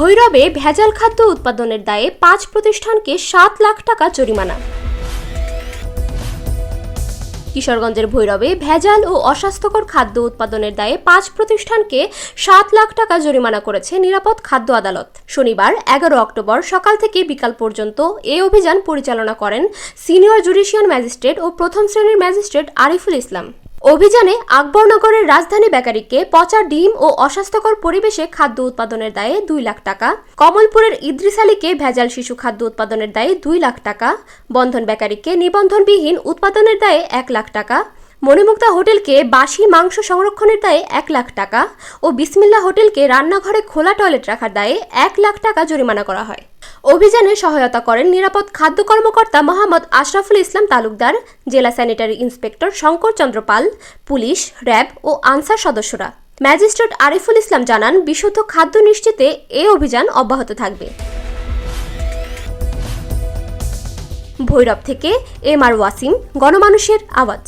ভৈরবে ভেজাল খাদ্য উৎপাদনের দায়ে পাঁচ প্রতিষ্ঠানকে সাত লাখ টাকা জরিমানা। কিশোরগঞ্জের ভৈরবে ভেজাল ও অস্বাস্থ্যকর খাদ্য উৎপাদনের দায়ে পাঁচ প্রতিষ্ঠানকে সাত লাখ টাকা জরিমানা করেছে নিরাপদ খাদ্য আদালত। শনিবার, এগারো অক্টোবর সকাল থেকে বিকাল পর্যন্ত এ অভিযান পরিচালনা করেন সিনিয়র জুডিশিয়াল ম্যাজিস্ট্রেট ও প্রথম শ্রেণির ম্যাজিস্ট্রেট আরিফুল ইসলাম। অভিযানে আকবরনগরের রাজধানী বেকারিকে পচা ডিম ও অস্বাস্থ্যকর পরিবেশে খাদ্য উৎপাদনের দায়ে দুই লাখ টাকা, কমলপুরের ইদ্রিস আলীকে ভেজাল শিশু খাদ্য উৎপাদনের দায়ে দুই লাখ টাকা, বন্ধন বেকারিকে নিবন্ধনবিহীন উৎপাদনের দায়ে এক লাখ টাকা, মণিমুক্তা হোটেলকে বাসি মাংস সংরক্ষণের দায়ে এক লাখ টাকা ও বিসমিল্লা হোটেলকে রান্নাঘরে খোলা টয়লেট রাখার দায়ে এক লাখ টাকা জরিমানা করা হয়। অভিযানে সহায়তা করেন নিরাপদ খাদ্য কর্মকর্তা মোহাম্মদ আশরাফুল ইসলাম তালুকদার, জেলা sanitary inspector Shankar Chandra Pal, police, RAB ও আনসার সদস্যরা। ম্যাজিস্ট্রেট আরিফুল ইসলাম জানান, বিশুদ্ধ খাদ্য নিশ্চিতে এ অভিযান অব্যাহত থাকবে। ভৈরব থেকে এম আর ওয়াসিম, গণমানুষের আওয়াজ।